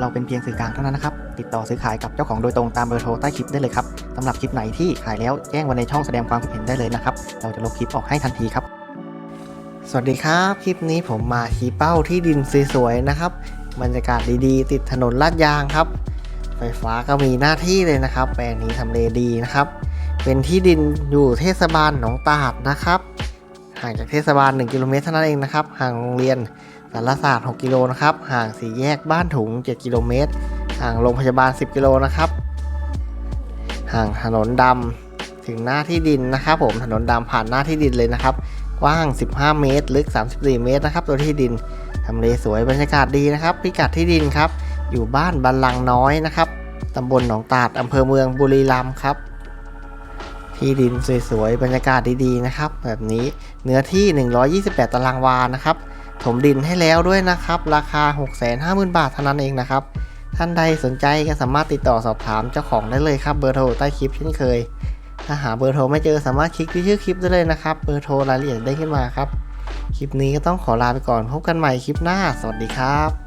เราเป็นเพียงสื่อกลางเท่านั้นนะครับ ติดต่อซื้อขายกับเจ้าของโดยตรงตามเบอร์โทรใต้คลิปได้เลยครับสำหรับคลิปไหนที่ขายแล้วแจ้งไว้ในช่องแสดงความคิดเห็นได้เลยนะครับ เราจะลบคลิปออกให้ทันทีครับ สวัสดีครับ คลิปนี้ผมมาชี้เป้าที่ดินสวยๆนะครับ บรรยากาศดีๆ ติดถนนลาดยางครับ ไฟฟ้าก็มีหน้าที่เลยนะครับ แปลงนี้ทำเลดีนะครับ เป็นที่ดินอยู่เทศบาลหนองตาดนะครับ ห่างจากเทศบาล 1 กิโลเมตรเท่านั้นเองนะครับ ห่างโรงเรียน สารศาสตร์ 6 กิโลนะครับ ห่างสี่แยกบ้านถุง 7 กิโลเมตร ห่างโรงพยาบาล 10 กิโลนะครับ ห่างถนนดำถึงหน้าที่ดินนะครับผม ถนนดำผ่านหน้าที่ดินเลยนะครับ กว้าง 15 เมตร ลึก 34 เมตรนะครับ ตัวที่ดิน ทำเลสวย บรรยากาศดีนะครับ พิกัดที่ดินครับ อยู่บ้านบันลังน้อยนะครับตำบลหนองตาดอำเภอเมืองบุรีรัมย์ครับที่ดินสวยๆ บรรยากาศดีๆ นะครับ แบบนี้เนื้อที่ 128 ตารางวานะครับ ถมดินให้แล้วด้วยนะครับ ราคา 650,000 บาทเท่านั้นเองนะครับ ท่านใดสนใจก็สามารถติดต่อสอบถามเจ้าของได้เลยครับเบอร์โทรใต้คลิปเช่นเคย ถ้าหาเบอร์โทรไม่เจอสามารถคลิกที่ชื่อคลิปได้เลยนะครับ เบอร์โทรรายละเอียดได้ขึ้นมาครับ คลิปนี้ก็ต้องขอลาไปก่อนพบกันใหม่คลิปหน้า สวัสดีครับ